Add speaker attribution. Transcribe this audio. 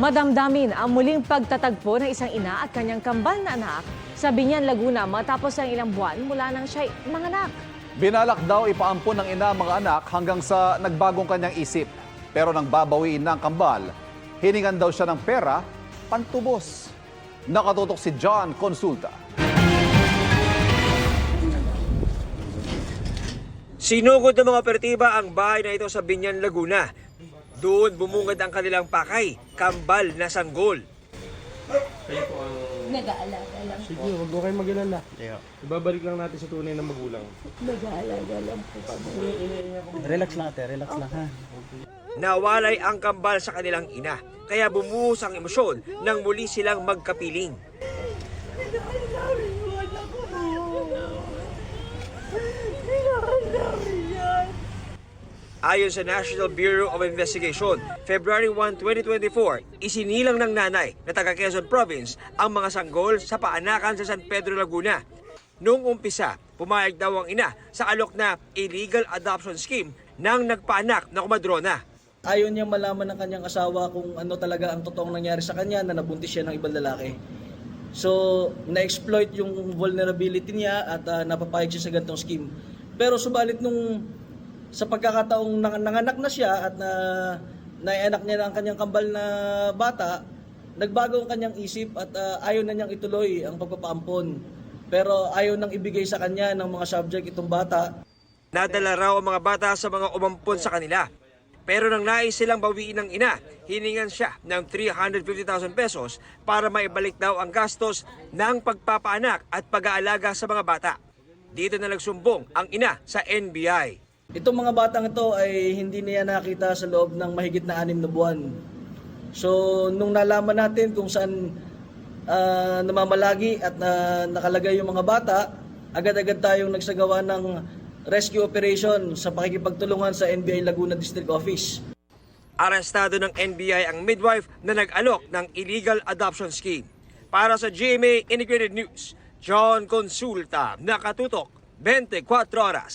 Speaker 1: Madamdamin ang muling pagtatagpo ng isang ina at kanyang kambal na anak sa Binyan, Laguna matapos ang ilang buwan mula nang siya'y manganak.
Speaker 2: Binalak daw ipaampon ng ina ang mga anak hanggang sa nagbagong kanyang isip. Pero nang babawiin na ang kambal, hiningan daw siya ng pera, pantubos. Nakatutok si John Consulta.
Speaker 3: Sinugod ng mga operatiba ang bahay na ito sa Binyan, Laguna. Doon bumungad ang kanilang pakay, kambal na sanggol.
Speaker 4: Nag-aalaga lang
Speaker 5: Sige, huwag mo kayong mag-alala. Ibabalik lang natin sa tunay na magulang.
Speaker 4: Nag-aalaga lang po.
Speaker 6: Relax lang ate, relax lang ha.
Speaker 3: Nawalay ang kambal sa kanilang ina, kaya bumuhos ang emosyon nang muli silang magkapiling. Ayon sa National Bureau of Investigation, February 1, 2024, isinilang ng nanay na taga Quezon Province ang mga sanggol sa paanakan sa San Pedro, Laguna. Noong umpisa, pumayag daw ang ina sa alok na illegal adoption scheme ng nagpaanak na kumadrona.
Speaker 6: Ayaw niya malaman ng kanyang asawa kung ano talaga ang totoong nangyari sa kanya na nabuntis siya ng ibang lalaki. So, na-exploit yung vulnerability niya at ah, napapayag siya sa ganitong scheme. Pero subalit nung sa pagkakataong nang- nanganak na siya at na naianak niya ang kanyang kambal na bata, nagbago ang kanyang isip at ah, ayaw na niyang ituloy ang pagpapaampon. Pero ayaw nang ibigay sa kanya ng mga subject itong bata
Speaker 3: Nadala raw ang mga bata sa mga umampon sa kanila. Pero nang nais silang bawiin ng ina, hiningan siya ng 350,000 pesos para maibalik daw ang gastos ng pagpapaanak at pag-aalaga sa mga bata. Dito na nagsumbong ang ina sa NBI.
Speaker 6: Itong mga batang ito ay hindi niya nakita sa loob ng mahigit na anim na buwan. So, nung nalaman natin kung saan ah, namamalagi at na nakalagay yung mga bata, agad-agad tayong nagsagawa ng rescue operation sa pakikipagtulungan sa NBI Laguna District Office.
Speaker 3: Arestado ng NBI ang midwife na nag-alok ng illegal adoption scheme. Para sa GMA Integrated News, John Consulta, nakatutok 24 oras.